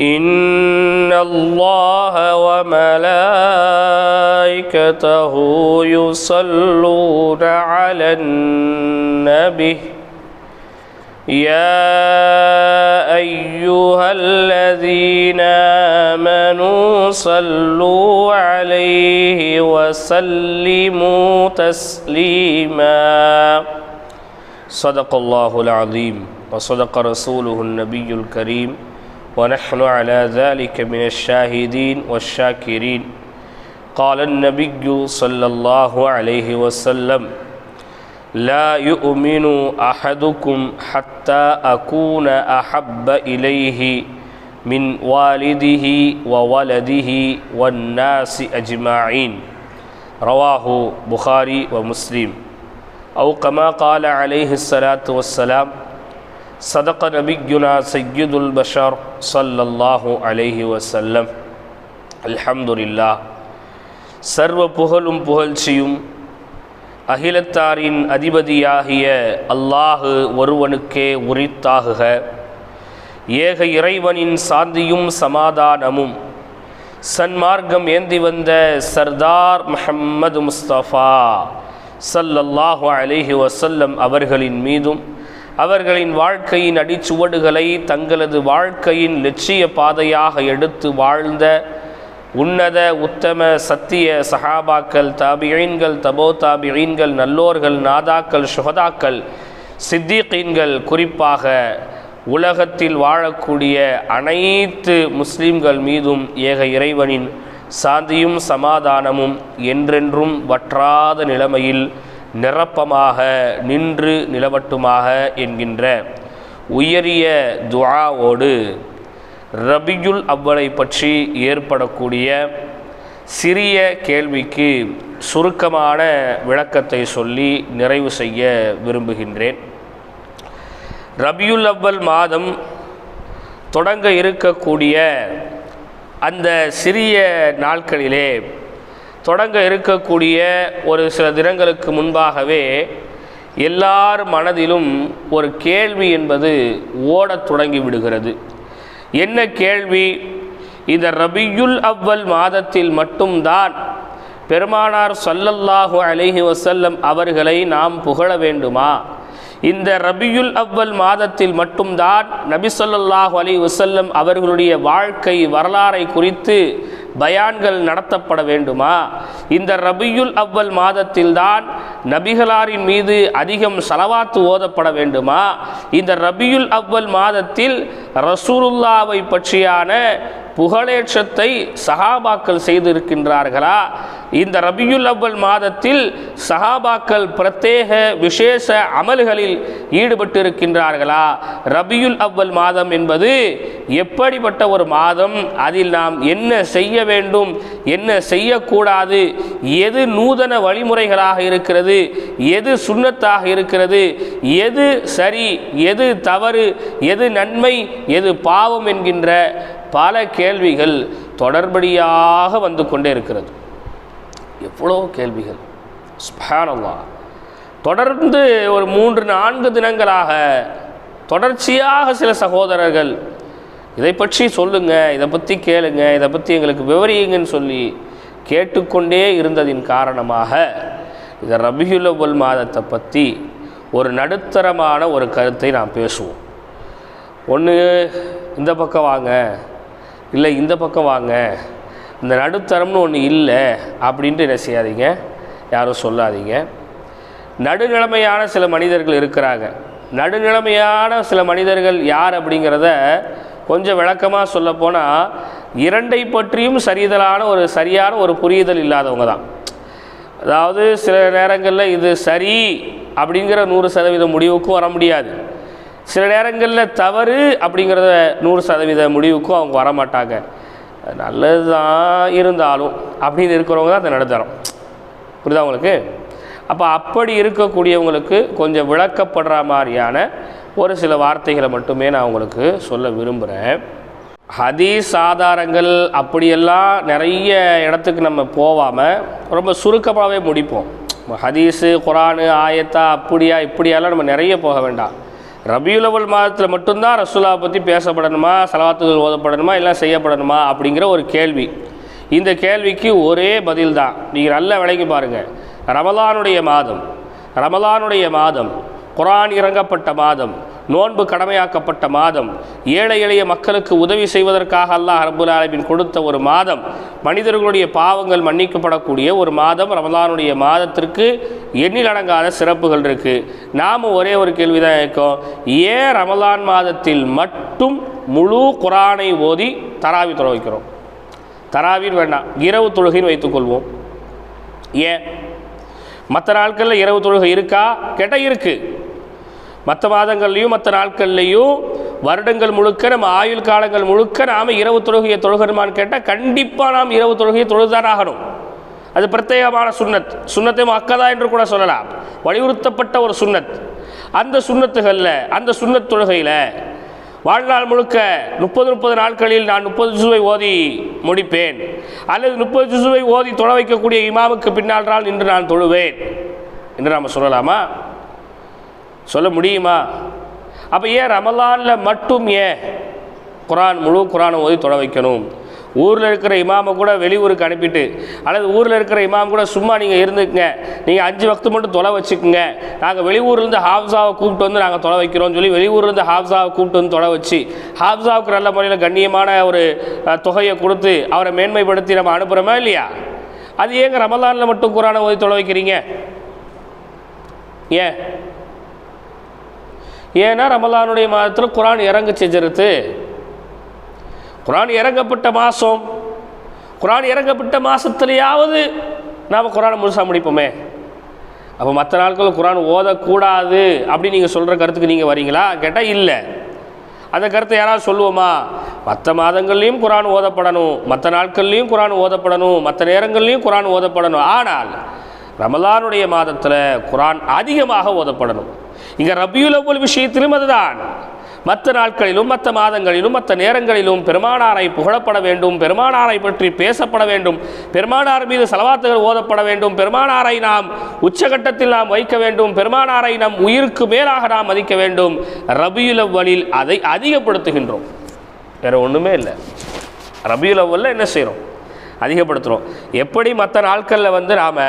إن الله وملائكته يصلون على النبي يا أيها الذين آمنوا صلوا عليه وسلموا تسليما صدق الله العظيم وصدق رسوله النبي الكريم ونحن على ذلك من الشاهدين والشاكرين. قال النبي صلى الله عليه وسلم لا يؤمن أحدكم حتى أكون أحب إليه من والده وولده والناس أجمعين. رواه بخاري ومسلم. أو كما قال عليه الصلاة والسلام صدق نبينا سيد البشر صلى الله عليه وسلم الحمد لله சர்வ புகழும் புகழ்ச்சியும் அகிலத்தாரின் அதிபதியாகிய அல்லாஹு ஒருவனுக்கே உரித்தாகுக ஏக இறைவனின் சாந்தியும் சமாதானமும் சன்மார்க்கம் ஏந்தி வந்த சர்தார் முஹம்மது முஸ்தபா சல்லல்லாஹு அலைஹி வசல்லம் அவர்களின் மீதும் அவர்களின் வாழ்க்கையின் அடிச்சுவடுகளை தங்களது வாழ்க்கையின் லட்சிய பாதையாக எடுத்து வாழ்ந்த உன்னத உத்தம சத்திய சஹாபாக்கள் தாபியீன்கள் தபோ தாபியீன்கள் நல்லோர்கள் நாதாக்கள் சுகதாக்கள் சித்திகீன்கள் குறிப்பாக உலகத்தில் வாழக்கூடிய அனைத்து முஸ்லிம்கள் மீதும் ஏக இறைவனின் சாந்தியும் சமாதானமும் என்றென்றும் வற்றாத நிலைமையில் நிரப்பமாக நின்று நிலவட்டுமாக என்கின்ற உயரிய துவாவோடு ரபியுல் அவ்வளை பற்றி ஏற்படக்கூடிய சிறிய கேள்விக்கு சுருக்கமான விளக்கத்தை சொல்லி நிறைவு செய்ய விரும்புகின்றேன். ரபியுல் அவ்வல் மாதம் தொடங்க இருக்கக்கூடிய அந்த சிறிய நாட்களிலே தொடங்க இருக்கக்கூடிய ஒரு சில தினங்களுக்கு முன்பாகவே எல்லார் மனதிலும் ஒரு கேள்வி என்பது ஓடத் தொடங்கி விடுகிறது. என்ன கேள்வி? இந்த ரபியுல் அவ்வல் மாதத்தில் மட்டும்தான் பெருமானார் சொல்லல்லாஹு அலிஹி வசல்லம் அவர்களை நாம் புகழ வேண்டுமா? இந்த ரபியுல் அவ்வல் மாதத்தில் மட்டும்தான் நபி சொல்லல்லாஹு அலி வசல்லம் அவர்களுடைய வாழ்க்கை வரலாறை குறித்து பயான்கள் நடத்தப்பட வேண்டுமா? இந்த ரபியுல் அவ்வல் மாதத்தில்தான் நபிகளாரின் மீது அதிகம் சலவாத்து ஓதப்பட வேண்டுமா? இந்த ரபியுல் அவ்வல் மாதத்தில் ரசூலுல்லாவை பற்றியான புகழேற்றத்தை சஹாபாக்கள் செய்திருக்கின்றார்களா? இந்த ரபியுல் அவ்வல் மாதத்தில் சஹாபாக்கள் பிரத்யேக விசேஷ அமல்களில் ஈடுபட்டிருக்கின்றார்களா? ரபியுல் அவ்வல் மாதம் என்பது எப்படிப்பட்ட ஒரு மாதம்? அதில் நாம் என்ன செய்ய வேண்டும்? என்ன செய்யக்கூடாது? எது நூதன வழிமுறைகளாக இருக்கிறது? எது சுண்ணத்தாக இருக்கிறது? எது சரி? எது தவறு? எது நன்மை? எது பாவம் என்கின்ற பல கேள்விகள் தொடர்படியாக வந்து கொண்டே இருக்கிறது. எவ்வளோ கேள்விகள். ஸ்பேனல்லா தொடர்ந்து ஒரு மூன்று நான்கு தினங்களாக தொடர்ச்சியாக சில சகோதரர்கள் இதை பற்றி சொல்லுங்க இதை பற்றி கேளுங்க இதை பற்றி எங்களுக்கு விவரியுங்கன்னு சொல்லி கேட்டுக்கொண்டே இருந்ததின் காரணமாக இந்த ரபியுலவல் மாதத்தை பற்றி ஒரு நடுத்தரமான ஒரு கருத்தை நாம் பேசுவோம். ஒன்று இந்த பக்கம் வாங்க இல்லை இந்த பக்கம் வாங்க. இந்த நடுத்தரம்னு ஒன்று இல்லை அப்படின்ட்டு என்ன செய்யாதீங்க? யாரும் சொல்லாதீங்க. நடுநிலைமையான சில மனிதர்கள் இருக்கிறாங்க. நடுநிலைமையான சில மனிதர்கள் யார் அப்படிங்கிறத கொஞ்சம் விளக்கமாக சொல்லப்போனால் இரண்டை பற்றியும் சரிதலான ஒரு சரியான ஒரு புரிதல் இல்லாதவங்க தான். அதாவது சில நேரங்களில் இது சரி அப்படிங்கிற நூறு சதவீத முடிவுக்கும் வர முடியாது. சில நேரங்களில் தவறு அப்படிங்கிறத நூறு சதவீத முடிவுக்கும் அவங்க வர மாட்டாங்க நல்லது தான் இருந்தாலும் அப்படின்னு இருக்கிறவங்க தான் அந்த நடுத்தரம். புரியுதா உங்களுக்கு? அப்போ அப்படி இருக்கக்கூடியவங்களுக்கு கொஞ்சம் விளக்கப்படுற மாதிரியான ஒரு சில வார்த்தைகளை மட்டுமே நான் உங்களுக்கு சொல்ல விரும்புகிறேன் ஹதீஸ் ஆதாரங்கள் அப்படியெல்லாம் நிறைய இடத்துக்கு நம்ம போகாமல் ரொம்ப சுருக்கமாகவே முடிப்போம். ஹதீஸு குரானு ஆயத்தா அப்படியா இப்படியெல்லாம் நம்ம நிறைய போக வேண்டாம். ரபியுலவல் மாதத்தில் மட்டும்தான் ரசுல்லா பற்றி பேசப்படணுமா செலவாத்துகள் ஓதப்படணுமா எல்லாம் செய்யப்படணுமா அப்படிங்கிற ஒரு கேள்வி. இந்த கேள்விக்கு ஒரே பதில் தான் நீங்கள் நல்ல விலைக்கு பாருங்கள் ரமலானுடைய மாதம் ரமலானுடைய மாதம் குரான் இறங்கப்பட்ட மாதம் நோன்பு கடமையாக்கப்பட்ட மாதம் ஏழை எளிய மக்களுக்கு உதவி செய்வதற்காக அல்லாஹ் ரபுல் ஆலமின் கொடுத்த ஒரு மாதம் மனிதர்களுடைய பாவங்கள் மன்னிக்கப்படக்கூடிய ஒரு மாதம் ரமதானுடைய மாதத்திற்கு எண்ணிலடங்காத சிறப்புகள் இருக்குது நாம் ஒரே ஒரு கேள்வி தான் ஏன் ரமலான் மாதத்தில் மட்டும் முழு குரானை ஓதி தராவி தொலை வைக்கிறோம்? தராவின்னு வேண்டாம் இரவு தொழுகைன்னு வைத்துக்கொள்வோம் ஏன்? மற்ற நாட்களில் இரவு தொழுகை இருக்கா? கேட்டால் இருக்குது மற்ற மாதங்கள்லையும் மற்ற நாட்கள்லையும் வருடங்கள் முழுக்க நம்ம ஆயுள் காலங்கள் முழுக்க நாம் இரவு தொழுகையை தொழுகணுமான்னு கேட்டால் கண்டிப்பாக நாம் இரவு தொழுகையை தொழுதான் ஆகணும். அது பிரத்யேகமான சுண்ணத். சுண்ணத்தை மக்கதா என்று கூட சொல்லலாம். வலியுறுத்தப்பட்ட ஒரு சுண்ணத். அந்த சுண்ணத்துகளில் அந்த சுண்ணத் தொழுகையில் வாழ்நாள் முழுக்க முப்பது முப்பது நாட்களில் நான் முப்பது ஜுசுவை ஓதி முடிப்பேன். அல்லது முப்பது ஜுசுவை ஓதி தொழ வைக்கக்கூடிய இமாமுக்கு பின்னால் நின்று நான் தொழுவேன். என்று நாம் சொல்லலாமா? சொல்ல முடியுமா? அப்போ ஏன் ரமலானில் மட்டும் ஏன் குரான் முழு குரானை ஓதி தொட வைக்கணும்? ஊரில் இருக்கிற இமாமை கூட வெளியூருக்கு அனுப்பிட்டு அல்லது ஊரில் இருக்கிற இமாம் கூட சும்மா நீங்கள் இருந்துக்குங்க. நீங்கள் அஞ்சு வக்து மட்டும் தொலை வச்சுக்குங்க. நாங்கள் வெளியூர்லேருந்து ஹாப்ஸாவை கூப்பிட்டு வந்து நாங்கள் தொலை வைக்கிறோம்னு சொல்லி வெளியூர்லேருந்து ஹாப்ஸாவை கூப்பிட்டு வந்து தொலை வச்சு ஹாப்ஸாவுக்கு நல்ல முறையில் கண்ணியமான ஒரு தொகையை கொடுத்து அவரை மேன்மைப்படுத்தி நம்ம அனுப்புகிறோமா இல்லையா? அது ஏங்க ரமலானில் மட்டும் குரானை ஓதி தொலை வைக்கிறீங்க? ஏன்? ஏன்னா ரமலானுடைய மாதத்தில் குரான் இறங்க செஞ்சிருது. குரான் இறங்கப்பட்ட மாதம் குரான் இறங்கப்பட்ட மாதத்துலையாவது நாம் குரானை முழுசாக முடிப்போமே. அப்போ மற்ற நாட்கள் குரான் ஓதக்கூடாது அப்படின்னு நீங்கள் சொல்கிற கருத்துக்கு நீங்கள் வரீங்களா? கேட்டால் இல்லை. அந்த கருத்தை யாராவது சொல்லுவோமா? மற்ற மாதங்கள்லேயும் குரான் ஓதப்படணும் மற்ற நாட்கள்லேயும் குரான் ஓதப்படணும் மற்ற நேரங்கள்லேயும் குரான் ஓதப்படணும். ஆனால் ரமலானுடைய மாதத்தில் குரான் அதிகமாக ஓதப்படணும். இங்கே ரபியுல் விஷயத்திலும் அதுதான் மற்ற நாட்களிலும் மற்ற மாதங்களிலும் மற்ற நேரங்களிலும் பெருமானாரை புகழப்பட வேண்டும் பெருமானாரை பற்றி பேசப்பட வேண்டும் பெருமானார் மீது செலவாத்துகள் ஓதப்பட வேண்டும் பெருமானாரை நாம் உச்சகட்டத்தில் நாம் வைக்க வேண்டும் பெருமானாரை நம் உயிருக்கு மேலாக நாம் மதிக்க வேண்டும். ரபியுல் அதை அதிகப்படுத்துகின்றோம். வேற ஒன்றுமே இல்லை. ரபியுல் என்ன செய்கிறோம் அதிகப்படுத்துகிறோம் எப்படி மற்ற நாட்களில் வந்து நாம்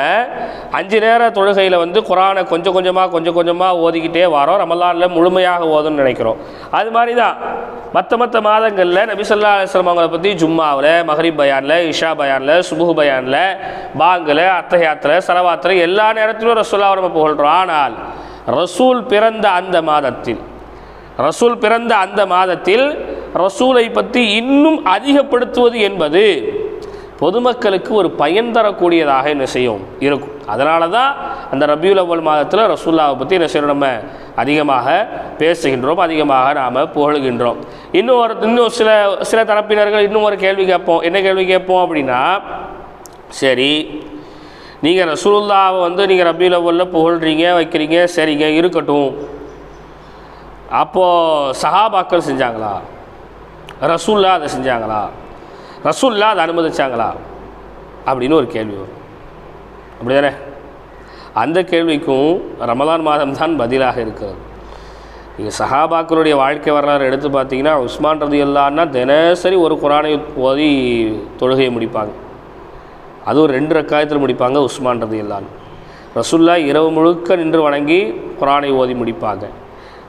அஞ்சு நேர தொழுகையில் வந்து குரானை கொஞ்சம் கொஞ்சமாக கொஞ்சம் கொஞ்சமாக ஓதிக்கிட்டே வரோம். ரமலானில் முழுமையாக ஓதுன்னு நினைக்கிறோம். அது மாதிரி தான் மற்ற மற்ற மாதங்களில் நபிசல்லா அலிஸ்லாம் அவங்கள பற்றி ஜும்மாவில் மஹரிப் பயானில் இஷா பயானில் சுபுஹ் பயானில் பாங்கில் அத்தகையாத்தில் சலவாத்தில் எல்லா நேரத்திலும் ரசூல்லாவை நம்ம புகழ்கிறோம் ஆனால் ரசூல் பிறந்த அந்த மாதத்தில் ரசூல் பிறந்த அந்த மாதத்தில் ரசூலை பற்றி இன்னும் அதிகப்படுத்துவது என்பது பொதுமக்களுக்கு ஒரு பயன் தரக்கூடியதாக என்ன செய்யும்? இருக்கும். அதனால தான் அந்த ரபியுல் அவ்வல் மாதத்தில் ரசூல்லாவை பற்றி என்ன செய்யணும் நம்ம அதிகமாக பேசுகின்றோம். அதிகமாக நாம் புகழுகின்றோம். இன்னும் ஒரு இன்னும் சில சில தரப்பினர்கள் இன்னும் ஒரு கேள்வி கேட்போம். என்ன கேள்வி கேட்போம் அப்படின்னா சரி நீங்கள் ரசூல்லாவை வந்து நீங்கள் ரபியுல் அவ்வலில் புகழ்கிறீங்க வைக்கிறீங்க சரிங்க இருக்கட்டும். அப்போது சஹாபாக்கள் செஞ்சாங்களா? ரசூல்லா அதை செஞ்சாங்களா? ரசூல்லா அதை அனுமதிச்சாங்களா? அப்படின்னு ஒரு கேள்வி வரும். அப்படிதானே? அந்த கேள்விக்கும் ரமலான் மாதம் தான் பதிலாக இருக்கிறது. நீங்கள் சஹாபாக்களுடைய வாழ்க்கை வரலாறு எடுத்து பார்த்தீங்கன்னா உஸ்மான் ரதி தினசரி ஒரு குரானை ஓதி தொழுகையை முடிப்பாங்க. அதுவும் ரெண்டு ரக்காயத்தில் முடிப்பாங்க உஸ்மான் ரதி ரசுல்லா இரவு முழுக்க நின்று வணங்கி குரானை ஓதி முடிப்பாங்க.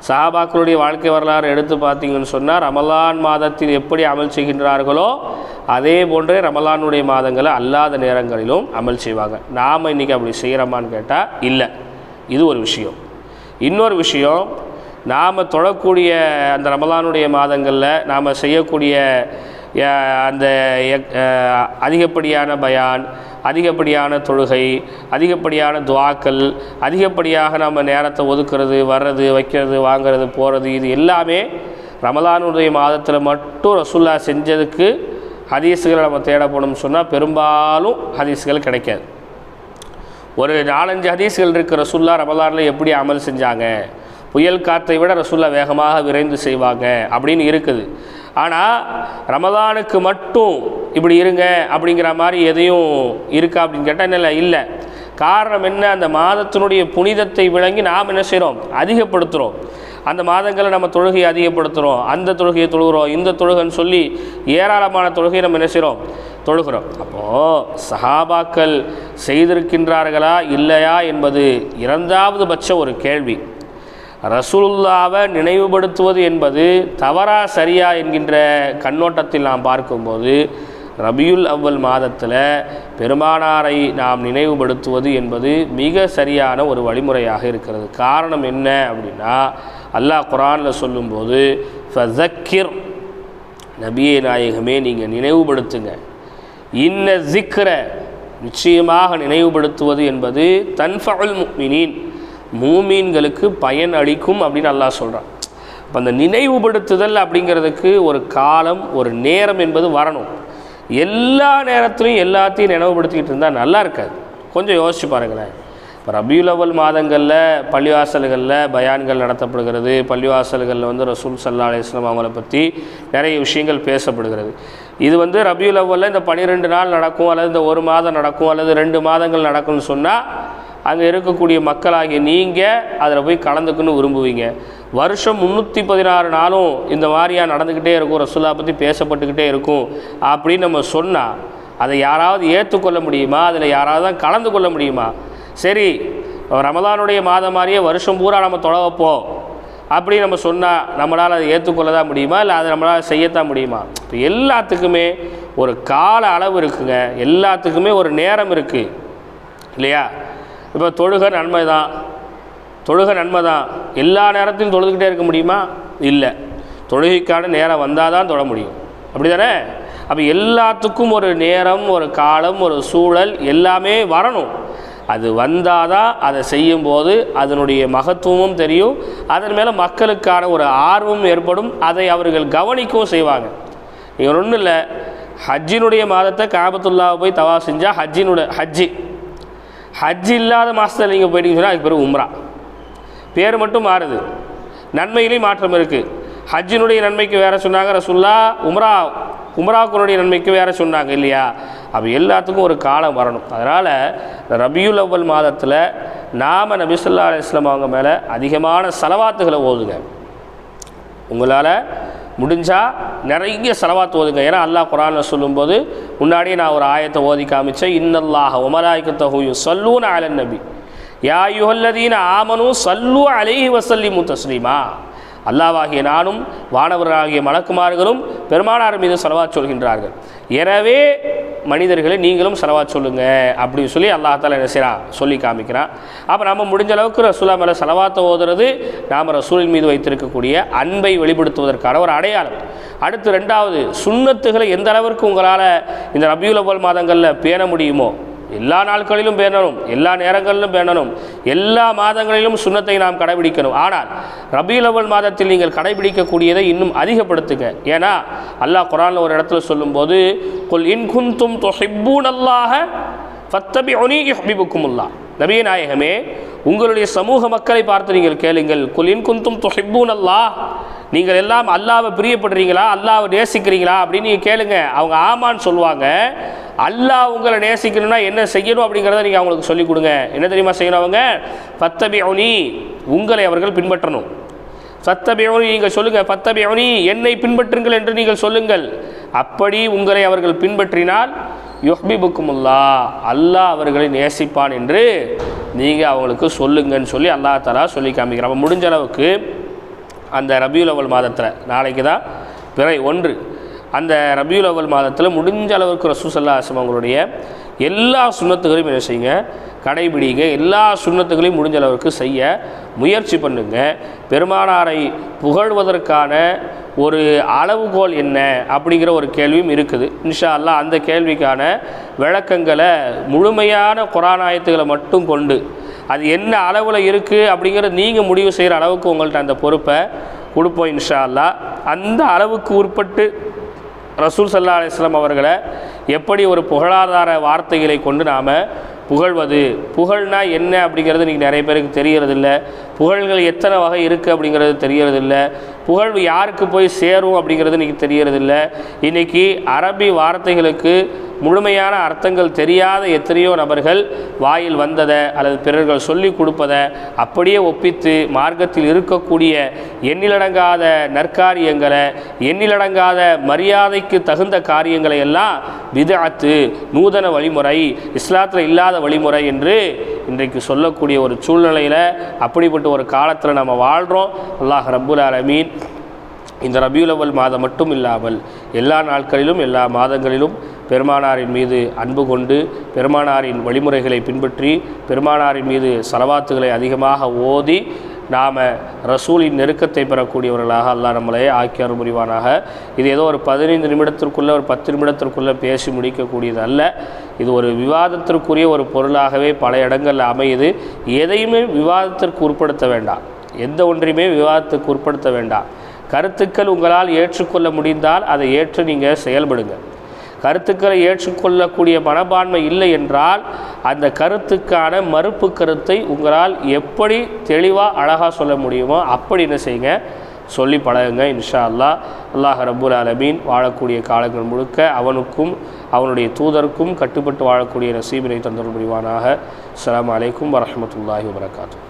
சஹாபாக்களுடைய வாழ்க்கை வரலாறு எடுத்து பார்த்தீங்கன்னு சொன்னால் ரமலான் மாதத்தில் எப்படி அமல் செய்கின்றார்களோ அதே போன்றே ரமலானுடைய மாதங்களை அல்லாத நேரங்களிலும் அமல் செய்வாங்க. நாம் இன்றைக்கி அப்படி செய்கிறோமான்னு கேட்டால் இல்லை. இது ஒரு விஷயம். இன்னொரு விஷயம் நாம் தொழக்கூடிய அந்த ரமலானுடைய மாதங்களில் நாம் செய்யக்கூடிய அந்த எக்- அதிகப்படியான பயான் அதிகப்படியான தொழுகை அதிகப்படியான துவாக்கள் அதிகப்படியாக நம்ம நேரத்தை ஒதுக்குறது வர்றது வைக்கிறது வாங்குறது போகிறது இது எல்லாமே ரமலானுடைய மாதத்தில் மட்டும் ரசுல்லா செஞ்சதுக்கு ஹதீஸுகளை நம்ம தேட போனோம்னு சொன்னால் பெரும்பாலும் ஹதீஸுகள் கிடைக்காது. ஒரு நாலஞ்சு ஹதீஸ்கள் இருக்கிற ரசுல்லா ரமலானில் எப்படி அமல் செஞ்சாங்க புயல் காற்றை விட ரசுல்லா வேகமாக விரைந்து செய்வாங்க அப்படின்னு இருக்குது. ஆனால் ரமதானுக்கு மட்டும் இப்படி இருங்க அப்படிங்கிற மாதிரி எதையும் இருக்கா அப்படின்னு கேட்டால் இல்லை இல்லை காரணம் என்ன? அந்த மாதத்தினுடைய புனிதத்தை விளங்கி நாம் என்ன செய்கிறோம் அதிகப்படுத்துகிறோம் அந்த மாதங்களை நம்ம தொழுகையை அதிகப்படுத்துகிறோம் அந்த தொழுகையை தொழுகிறோம். இந்த தொழுகைன்னு சொல்லி ஏராளமான தொழுகையை நம்ம என்ன செய்கிறோம் தொழுகிறோம். அப்போது சஹாபாக்கள் செய்திருக்கின்றார்களா? இல்லையா என்பது இரண்டாவது பட்ச ஒரு கேள்வி. ரசூலுல்லாவை நினைவுபடுத்துவது என்பது தவறா சரியா என்கின்ற கண்ணோட்டத்தில் நாம் பார்க்கும்போது ரபியுல் அவ்வல் மாதத்தில் பெருமானாரை நாம் நினைவுபடுத்துவது என்பது மிக சரியான ஒரு வழிமுறையாக இருக்கிறது. காரணம் என்ன அப்படின்னா அல்லாஹ் குரானில் சொல்லும்போது ஃபசக்கிர் நபியே நாயகமே நீங்கள் நினைவுபடுத்துங்க. இன்ன ஜிக்ர நிச்சயமாக நினைவுபடுத்துவது என்பது தன்ஃபுல் முக்மினின் மூமீன்களுக்கு பயன் அளிக்கும் அப்படின்னு அல்லாஹ் சொல்கிறான் இப்போ அந்த நினைவுபடுத்துதல் அப்படிங்கிறதுக்கு ஒரு காலம் ஒரு நேரம் என்பது வரணும். எல்லா நேரத்துலையும் எல்லாத்தையும் நினைவுபடுத்திக்கிட்டு இருந்தால் நல்லா இருக்காது. கொஞ்சம் யோசிச்சு பாருங்களேன். இப்போ ரபியுலவல் மாதங்களில் பள்ளிவாசல்களில் பயான்கள் நடத்தப்படுகிறது. பள்ளிவாசல்களில் வந்து ரசூல் சல்லா அலிஸ்லாம் அவங்கள பற்றி நிறைய விஷயங்கள் பேசப்படுகிறது. இது வந்து ரபியுலவலில் இந்த பன்னிரெண்டு நாள் நடக்கும் அல்லது இந்த ஒரு மாதம் நடக்கும் அல்லது ரெண்டு மாதங்கள் நடக்கும்னு சொன்னால் அங்கே இருக்கக்கூடிய மக்களாகிய நீங்கள் அதில் போய் கலந்துக்குன்னு விரும்புவீங்க. வருஷம் முந்நூற்றி பதினாறு நாளும் இந்த மாதிரியாக நடந்துக்கிட்டே இருக்கும். ரசுல்லா பற்றி பேசப்பட்டுக்கிட்டே இருக்கும். அப்படின்னு நம்ம சொன்னால் அதை யாராவது ஏற்றுக்கொள்ள முடியுமா? அதில் யாராவது தான் கலந்து கொள்ள முடியுமா? சரி ரமதானுடைய மாதம் மாதிரியே வருஷம் பூரா நம்ம தொலை வைப்போம். அப்படி நம்ம சொன்னால் நம்மளால் அதை ஏற்றுக்கொள்ள தான் முடியுமா? இல்லை அதை நம்மளால் செய்யத்தான் முடியுமா? இப்போ எல்லாத்துக்குமே ஒரு கால அளவு இருக்குங்க. எல்லாத்துக்குமே ஒரு நேரம் இருக்குது இல்லையா? இப்போ தொழுகை நன்மை தான் தொழுகை நன்மை தான் எல்லா நேரத்திலும் தொழுதுகிட்டே இருக்க முடியுமா? இல்லை. தொழுகைக்கான நேரம் வந்தால் தான் தொழ முடியும். அப்படி தானே அப்போ எல்லாத்துக்கும் ஒரு நேரம் ஒரு காலம் ஒரு சூழல் எல்லாமே வரணும். அது வந்தால் தான் அதை செய்யும்போது அதனுடைய மகத்துவமும் தெரியும். அதன் மேலே மக்களுக்கான ஒரு ஆர்வம் ஏற்படும். அதை அவர்கள் கவனிக்கவும் செய்வாங்க. இங்கே ஒன்றும் இல்லை. ஹஜ்ஜினுடைய மாதத்தை காபத்துல்லாவை போய் தவா செஞ்சால் ஹஜ்ஜினுடைய ஹஜ்ஜி ஹஜ் இல்லாத மாதத்தில் நீங்கள் போயிட்டீங்கன்னு சொன்னால் அதுக்கு பேர் உம்ரா. பேர் மட்டும் மாறுது. நன்மையிலையும் மாற்றம் இருக்குது ஹஜ்ஜினுடைய நன்மைக்கு வேறு சொன்னாங்க ரசுல்லா உம்ரா உம்ராக்குனுடைய நன்மைக்கு வேறு சொன்னாங்க இல்லையா? அப்போ எல்லாத்துக்கும் ஒரு காலம் வரணும். அதனால் ரபியுல் அவ்வல் மாதத்தில் நாம் நபிசுல்லா அலிஸ்லாம் அவங்க மேலே அதிகமான செலவாத்துகளை ஓதுங்க. உங்களால் முடிஞ்சால் நிறைய செலவாத்து ஓதுங்க. ஏன்னா அல்லாஹ் குரானில் சொல்லும்போது முன்னாடியே நான் ஒரு ஆயத்தை ஓதி காமிச்சேன். இன்னல்லாஹ உமராய்க்கு சல்லூன அலன் நபி. யா யுஹல்லதீன ஆமனு சல்லு அலைஹி வசல்லிமு தஸ்லீமா. அல்லாவாகிய நானும் வானவர்களாகிய மலக்குமார்களும் பெருமானார் மீது செலவா சொல்கின்றார்கள். எனவே மனிதர்களை நீங்களும் செலவா சொல்லுங்க அப்படின்னு சொல்லி அல்லாஹால என்ன செய்கிறான் சொல்லி காமிக்கிறான் அப்போ நம்ம முடிஞ்ச அளவுக்கு ரசூலா மேலே செலவாத்தை ஓதுறது நாம் ரசூலின் மீது வைத்திருக்கக்கூடிய அன்பை வெளிப்படுத்துவதற்கான ஒரு அடையாளம். அடுத்து ரெண்டாவது சுண்ணத்துகளை எந்த அளவிற்கு உங்களால் இந்த ரபியுல் அவ்வல் மாதங்களில் பேண முடியுமோ எல்லா நாட்களிலும் பேணணும் எல்லா நேரங்களிலும் பேணணும் எல்லா மாதங்களிலும் சுண்ணத்தை நாம் கடைபிடிக்கணும். ஆனால் ரபீலவல் மாதத்தில் நீங்கள் கடைபிடிக்கக்கூடியதை இன்னும் அதிகப்படுத்துங்க. ஏன்னா அல்லாஹ் குரானில் ஒரு இடத்துல சொல்லும்போது கொல் இன் குந்தும் தொஹிப்பூன் அல்லாஹ ஃபத்தபி ஒனி யுஹ்பிபுக்குமுல்லா. நபிய நாயகமே உங்களுடைய சமூக மக்களை பார்த்து நீங்கள் கேளுங்கள் குல் இன் குந்தும் தொஹிப்பூன் அல்லாஹ் நீங்கள் எல்லாம் அல்லாவை பிரியப்படுறீங்களா? அல்லாவை நேசிக்கிறீங்களா? அப்படின்னு நீங்கள் கேளுங்க. அவங்க ஆமான்னு சொல்லுவாங்க. அல்லாஹ் உங்களை நேசிக்கணும்னா என்ன செய்யணும் அப்படிங்கிறத நீங்கள் அவங்களுக்கு சொல்லிக் கொடுங்க. என்ன தெரியுமா செய்யணும் அவங்க? பத்தபி உங்களை அவர்கள் பின்பற்றணும். சத்தபியோனி நீங்கள் சொல்லுங்கள் பத்தபியோனி என்னை பின்பற்றுங்கள் என்று நீங்கள் சொல்லுங்கள். அப்படி உங்களை அவர்கள் பின்பற்றினால் யுஹ்பிபுக்குமுல்லா அல்லாஹ் அவர்களை நேசிப்பான் என்று நீங்கள் அவங்களுக்கு சொல்லுங்கன்னு சொல்லி அல்லாஹ் தலா சொல்லி காமிக்கிறோம் அப்போ முடிஞ்ச அளவுக்கு அந்த ரபியுல் அவல் மாதத்தில். நாளைக்கு தான் பிறை ஒன்று. அந்த ரபியுல் அவல் மாதத்தில் முடிஞ்ச அளவுக்கு ரசூசல்லா ஆசம் அவங்களுடைய எல்லா சுண்ணத்துகளையும் என்ன செய்யுங்க? கடைபிடிங்க. எல்லா சுண்ணத்துகளையும் முடிஞ்ச அளவுக்கு செய்ய முயற்சி பண்ணுங்க. பெருமானாரை புகழ்வதற்கான ஒரு அளவுகோல் என்ன அப்படிங்கிற ஒரு கேள்வியும் இருக்குது. இன்ஷா அல்லாஹ் அந்த கேள்விக்கான விளக்கங்களை முழுமையான குரானாயத்துகளை மட்டும் கொண்டு அது என்ன அளவில் இருக்குது அப்படிங்கிறத நீங்கள் முடிவு செய்கிற அளவுக்கு உங்கள்கிட்ட அந்த பொறுப்பை கொடுப்போம் இன்ஷா அல்லாஹ் அந்த அளவுக்கு உட்பட்டு ரசூல் சல்லா அலிஸ்லாம் அவர்களை எப்படி ஒரு புகழாதார வார்த்தைகளை கொண்டு நாம் புகழ்வது? புகழ்னா என்ன அப்படிங்கிறது இன்றைக்கி நிறைய பேருக்கு தெரியறதில்ல. புகழ்கள் எத்தனை வகை இருக்குது அப்படிங்கிறது தெரியறதில்ல. புகழ் யாருக்கு போய் சேரும் அப்படிங்கிறது இன்றைக்கி தெரியறதில்ல. இன்றைக்கி அரபி வார்த்தைகளுக்கு முழுமையான அர்த்தங்கள் தெரியாத எத்தனையோ நபர்கள் வாயில் வந்ததை அல்லது பிறர்கள் சொல்லி கொடுப்பதை அப்படியே ஒப்பித்து மார்க்கத்தில் இருக்கக்கூடிய எண்ணிலடங்காத நற்காரியங்களை எண்ணிலடங்காத மரியாதைக்கு தகுந்த காரியங்களை எல்லாம் விதாத்து நூதன வழிமுறை இஸ்லாத்தில் இல்லாத வழிமுறை என்று இன்றைக்கு சொல்லக்கூடிய ஒரு சூழ்நிலையில் அப்படிப்பட்ட ஒரு காலத்தில் நம்ம வாழ்கிறோம் அல்லாஹ் ரப்புல் அலமீன் இந்த ரபியுலவல் மாதம் மட்டும் இல்லாமல் எல்லா நாட்களிலும் எல்லா மாதங்களிலும் பெருமானாரின் மீது அன்பு கொண்டு பெருமானாரின் வழிமுறைகளை பின்பற்றி பெருமானாரின் மீது செலவாத்துகளை அதிகமாக ஓதி நாம் ரசூலின் நெருக்கத்தை பெறக்கூடியவர்களாக அல்லாஹ் நம்மளே ஆக்கி புரிவானாக இது ஏதோ ஒரு பதினைந்து நிமிடத்திற்குள்ளே ஒரு பத்து நிமிடத்திற்குள்ளே பேசி முடிக்கக்கூடியது அல்ல இது ஒரு விவாதத்திற்குரிய ஒரு பொருளாகவே பல இடங்களில் அமையுது. எதையுமே விவாதத்திற்கு உட்படுத்த வேண்டாம். எந்த ஒன்றையுமே விவாதத்துக்கு உட்படுத்த வேண்டாம். கருத்துக்கள் உங்களால் ஏற்றுக்கொள்ள முடிந்தால் அதை ஏற்று நீங்கள் செயல்படுங்கள் கருத்துக்களை ஏற்றுக்கொள்ளக்கூடிய மனப்பான்மை இல்லை என்றால் அந்த கருத்துக்கான மறுப்பு கருத்தை உங்களால் எப்படி தெளிவாக அழகாக சொல்ல முடியுமோ அப்படி என்ன செய்யுங்க. சொல்லி பழகுங்க இன்ஷா அல்லாஹ் அல்லாஹ் ரபுல் அலமீன் வாழக்கூடிய காலங்கள் முழுக்க அவனுக்கும் அவனுடைய தூதருக்கும் கட்டுப்பட்டு வாழக்கூடிய நசீபினை தந்தல் புரிவானாக. அலாம் அலைக்கும் வரமத்துல்லாஹி வரகாத்தூ